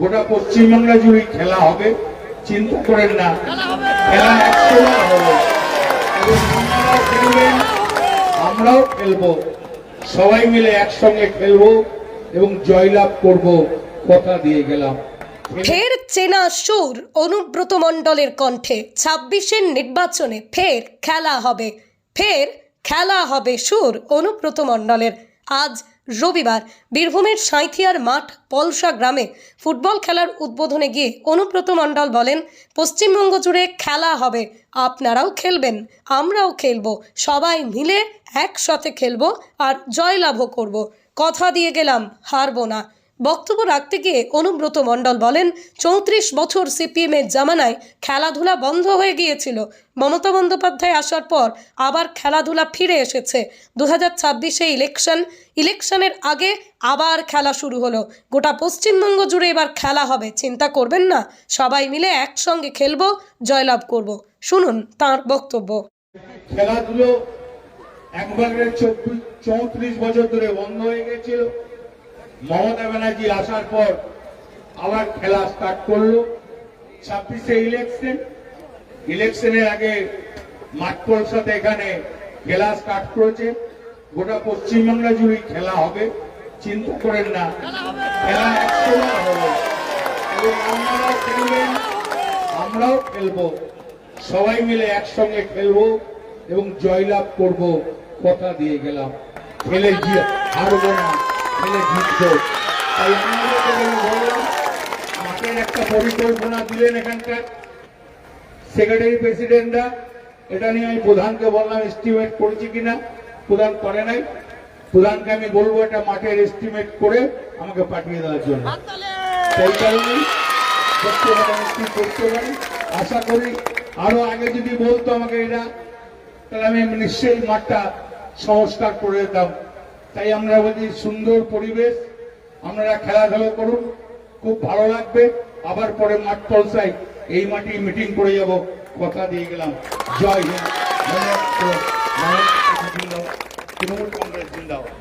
গোটা পশ্চিমবাংলা জুড়ে খেলা হবে চিন্তা করেন না। খেলা একসময় হবে। আপনারাও খেলবেন আমরাও খেলব। সবাই মিলে একসঙ্গে খেলব এবং জয়লাভ করব কথা দিয়ে গেলাম। ফের চেনা সুর অনুব্রত মণ্ডলের কণ্ঠে ছাব্বিশের নির্বাচনে ফের খেলা হবে। ফের খেলা হবে সুর অনুব্রত মণ্ডলের। আজ রবিবার বীরভূমের সাঁথিয়ার মাঠ পলসা গ্রামে ফুটবল খেলার উদ্বোধনে গিয়ে অনুব্রত মণ্ডল বলেন, পশ্চিমবঙ্গ জুড়ে খেলা হবে। আপনারাও খেলবেন, আমরাও খেলব। সবাই মিলে একসাথে খেলব আর জয়লাভও করব। কথা দিয়ে গেলাম হারবো না বক্তব্য রাখতে গিয়ে অনুব্রত মণ্ডল বলেন, চৌত্রিশ বছর সিপিএমের জামানায় খেলাধুলা বন্ধ হয়ে গিয়েছিল। মমতা বন্দ্যোপাধ্যায় আসার পর আবার খেলাধুলা ফিরে এসেছে। দু হাজার ছাব্বিশে ইলেকশন, ইলেকশনের আগে আবার খেলা শুরু হলো। গোটা পশ্চিমবঙ্গ জুড়ে এবার খেলা হবে। চিন্তা করবেন না, সবাই মিলে একসঙ্গে খেলব, জয়লাভ করব। শুনুন তার বক্তব্য। খেলাধুলো একবারে চৌত্রিশ বছর ধরে বন্ধ হয়ে গেছিল মমতা ব্যানার্জি আসার পর আবার খেলা স্টার্ট করল। ছাব্বিশে ইলেকশন ইলেকশনের আগে মাঠপোর সাথে এখানে খেলা স্টার্ট করেছে। গোটা পশ্চিমবাংলা জুড়ে খেলা হবে। চিন্তা করেন না। খেলা একসময় আপনারাও খেলবেন আমরাও খেলব। সবাই মিলে একসঙ্গে খেলব এবং জয়লাভ করব। কথা দিয়ে গেলাম। খেলে গিয়ে হারবো না। খেলে জিতবো তাই আমি বললাম একটা পরিকল্পনা দিলেন এখানকার সেক্রেটারি প্রেসিডেন্টরা এটা নিয়ে আমি প্রধানকে বললাম এস্টিমেট করেছি কিনা? প্রধান করে নাই। প্রধানকে আমি বলব এটা মাঠের এস্টিমেট করে আমাকে পাঠিয়ে দেওয়ার জন্য। সেই করতে পারি করতে পারি। আশা করি আরও আগে যদি বলতো আমাকে এটা তাহলে আমি নিশ্চয়ই মাঠটা সংস্কার করে দিতাম। তাই আমরা বলছি সুন্দর পরিবেশ। আপনারা খেলাধুলা করুন, খুব ভালো লাগবে। আবার পরে মাঠ পলসাই এই মাটি মিটিং করে যাব। কথা দিয়ে গেলাম। জয় হিন্দ। তৃণমূল কংগ্রেস জিন্দাবাদ।